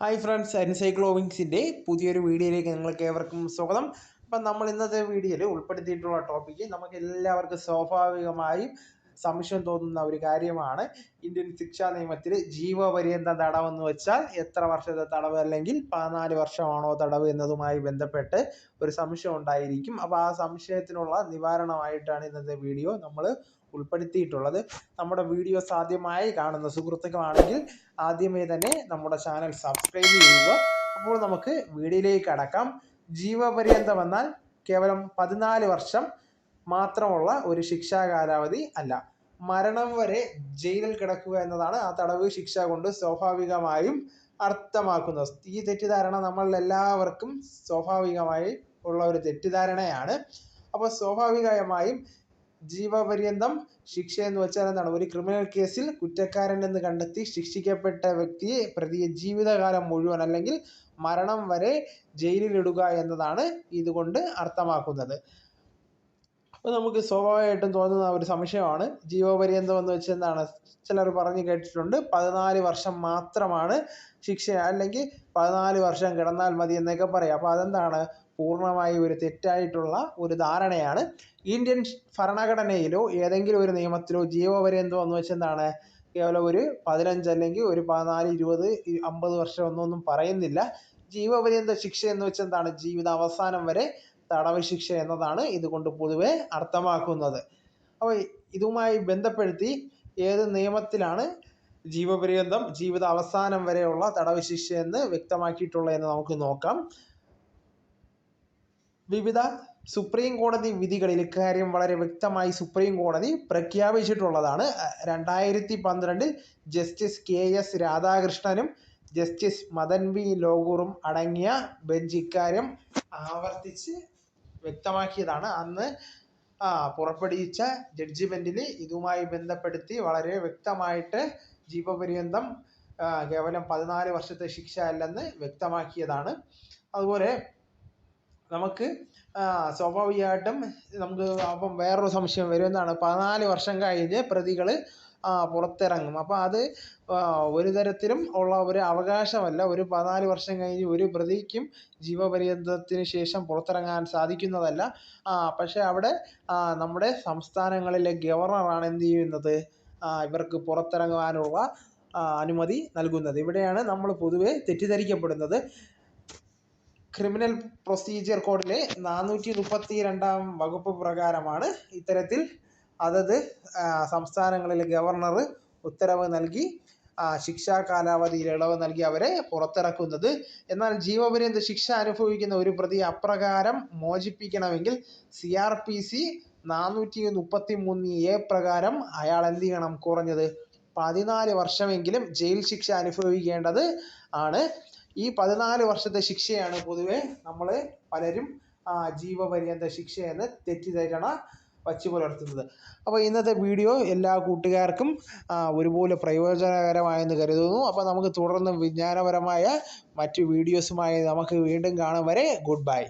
Hi friends എൻസൈക്ലോവിങ്സിന്റെ പുതിയൊരു വീഡിയോയിലേക്ക് നിങ്ങൾക്ക് ഏവർക്കും സ്വാഗതം. അപ്പം നമ്മൾ ഇന്നത്തെ വീഡിയോയിൽ ഉൾപ്പെടുത്തിയിട്ടുള്ള ടോപ്പിക്ക് നമുക്ക് എല്ലാവർക്കും സ്വാഭാവികമായും സംശയം തോന്നുന്ന ഒരു കാര്യമാണ്. ഇന്ത്യൻ ശിക്ഷാ നിയമത്തിൽ ജീവപര്യന്ത തടവെന്ന് വെച്ചാൽ എത്ര വർഷത്തെ തടവ് അല്ലെങ്കിൽ പതിനാല് വർഷമാണോ തടവ് എന്നതുമായി ബന്ധപ്പെട്ട് ഒരു സംശയം ഉണ്ടായിരിക്കും. അപ്പോൾ ആ സംശയത്തിനുള്ള നിവാരണമായിട്ടാണ് ഇന്നത്തെ വീഡിയോ നമ്മൾ ഉൾപ്പെടുത്തിയിട്ടുള്ളത്. നമ്മുടെ വീഡിയോസ് ആദ്യമായി കാണുന്ന സുഹൃത്തുക്കളാണെങ്കിൽ ആദ്യമേ തന്നെ നമ്മുടെ ചാനൽ സബ്സ്ക്രൈബ് ചെയ്യുക. അപ്പോൾ നമുക്ക് വീഡിയോയിലേക്ക് അടക്കാം ജീവപര്യന്തം എന്നാൽ കേവലം പതിനാല് വർഷം മാത്രമുള്ള ഒരു ശിക്ഷാ കാലാവധി അല്ല. മരണം വരെ ജയിലിൽ കിടക്കുക എന്നതാണ് ആ തടവ് ശിക്ഷ കൊണ്ട് സ്വാഭാവികമായും അർത്ഥമാക്കുന്നത്. ഈ തെറ്റിദ്ധാരണ നമ്മളിൽ എല്ലാവർക്കും സ്വാഭാവികമായി ഉള്ള ഒരു തെറ്റിദ്ധാരണയാണ്. അപ്പോൾ സ്വാഭാവികമായും ജീവപര്യന്തം ശിക്ഷ എന്ന് വെച്ചാൽ എന്താണ്? ഒരു ക്രിമിനൽ കേസിൽ കുറ്റക്കാരൻ എന്ന് കണ്ടെത്തി ശിക്ഷിക്കപ്പെട്ട വ്യക്തിയെ പ്രതിയെ ജീവിതകാലം മുഴുവൻ അല്ലെങ്കിൽ മരണം വരെ ജയിലിലിടുക എന്നതാണ് ഇതുകൊണ്ട് അർത്ഥമാക്കുന്നത്. അപ്പോൾ നമുക്ക് സ്വാഭാവികമായിട്ടും തോന്നുന്ന ഒരു സംശയമാണ്. ജീവപര്യന്തം എന്ന് വെച്ചാൽ എന്താണ് ചിലർ പറഞ്ഞു കേട്ടിട്ടുണ്ട്. പതിനാല് വർഷം മാത്രമാണ് ശിക്ഷ അല്ലെങ്കിൽ പതിനാല് വർഷം കിടന്നാൽ മതി എന്നൊക്കെ പറയാം. അപ്പോൾ അതെന്താണ്? പൂർണമായി ഒരു തെറ്റായിട്ടുള്ള ഒരു ധാരണയാണ്. ഇന്ത്യൻ ഭരണഘടനയിലോ ഏതെങ്കിലും ഒരു നിയമത്തിലോ ജീവപര്യന്തം എന്ന് വെച്ചാൽ എന്താണ് കേവലം ഒരു പതിനഞ്ച് അല്ലെങ്കിൽ ഒരു പതിനാല് ഇരുപത് അമ്പത് വർഷം എന്നൊന്നും പറയുന്നില്ല. ജീവപര്യന്ത ശിക്ഷ എന്ന് വെച്ചെന്താണ്? ജീവിത അവസാനം വരെ തടവ് ശിക്ഷ എന്നതാണ് ഇതുകൊണ്ട് പൊതുവെ അർത്ഥമാക്കുന്നത്. അപ്പോൾ ഇതുമായി ബന്ധപ്പെടുത്തി ഏത് നിയമത്തിലാണ് ജീവപര്യന്തം ജീവിത അവസാനം വരെയുള്ള തടവ് ശിക്ഷ എന്ന് വ്യക്തമാക്കിയിട്ടുള്ളതെന്ന് നമുക്ക് നോക്കാം. വിവിധ സുപ്രീം കോടതി വിധികളിൽ ഇക്കാര്യം വളരെ വ്യക്തമായി സുപ്രീം കോടതി പ്രഖ്യാപിച്ചിട്ടുള്ളതാണ്. രണ്ടായിരത്തി പന്ത്രണ്ടിൽ ജസ്റ്റിസ് കെ എസ് രാധാകൃഷ്ണനും ജസ്റ്റിസ് മദൻ വി ലോകൂറും അടങ്ങിയ ബെഞ്ച് ഇക്കാര്യം ആവർത്തിച്ച് വ്യക്തമാക്കിയതാണ്. അന്ന് പുറപ്പെടുവിച്ച ജഡ്ജിമെന്റിൽ ഇതുമായി ബന്ധപ്പെടുത്തി വളരെ വ്യക്തമായിട്ട് ജീവപര്യന്തം കേവലം പതിനാല് വർഷത്തെ ശിക്ഷ അല്ലെന്ന് വ്യക്തമാക്കിയതാണ്. അതുപോലെ നമുക്ക് സ്വാഭാവികമായിട്ടും നമുക്ക് അപ്പം വേറൊരു സംശയം വരും. എന്താണ്? പതിനാല് വർഷം കഴിഞ്ഞ് പ്രതികൾ പുറത്തിറങ്ങും. അപ്പോൾ അത് ഒരു തരത്തിലും ഉള്ള ഒരു അവകാശമല്ല. ഒരു പതിനാല് വർഷം കഴിഞ്ഞ് ഒരു പ്രതിക്കും ജീവപര്യന്തത്തിന് ശേഷം പുറത്തിറങ്ങാൻ സാധിക്കുന്നതല്ല. പക്ഷേ അവിടെ നമ്മുടെ സംസ്ഥാനങ്ങളിലെ ഗവർണറാണ് എന്ത് ചെയ്യുന്നത്? ഇവർക്ക് പുറത്തിറങ്ങുവാനുള്ള അനുമതി നൽകുന്നത്. ഇവിടെയാണ് നമ്മൾ പൊതുവെ തെറ്റിദ്ധരിക്കപ്പെടുന്നത്. ക്രിമിനൽ പ്രൊസീജിയർ കോഡിലെ നാനൂറ്റി മുപ്പത്തി രണ്ടാം വകുപ്പ് പ്രകാരമാണ് ഇത്തരത്തിൽ അതത് സംസ്ഥാനങ്ങളിലെ ഗവർണർ ഉത്തരവ് നൽകി ശിക്ഷാ കാലാവധിയിൽ ഇളവ് നൽകി അവരെ പുറത്തിറക്കുന്നത്. എന്നാൽ ജീവപര്യന്ത ശിക്ഷ അനുഭവിക്കുന്ന ഒരു പ്രതി അപ്രകാരം മോചിപ്പിക്കണമെങ്കിൽ സി ആർ പി സി നാനൂറ്റി മുപ്പത്തി മൂന്ന് എ പ്രകാരം അയാൾ എന്ത് ചെയ്യണം? കുറഞ്ഞത് പതിനാല് വർഷമെങ്കിലും ജയിൽ ശിക്ഷ അനുഭവിക്കേണ്ടത് ആണ്. ഈ പതിനാല് വർഷത്തെ ശിക്ഷയാണ് പൊതുവെ നമ്മൾ പലരും ജീവപര്യന്ത ശിക്ഷയെന്ന് തെറ്റിദ്ധരണ വച്ചു പുലർത്തുന്നത് അപ്പോൾ ഇന്നത്തെ വീഡിയോ എല്ലാ കൂട്ടുകാർക്കും ഒരുപോലെ പ്രയോജനകരമായെന്ന് കരുതുന്നു. അപ്പോൾ നമുക്ക് തുടർന്ന് വിജ്ഞാനപരമായ മറ്റു വീഡിയോസുമായി നമുക്ക് വീണ്ടും കാണും വരെ. Good bye.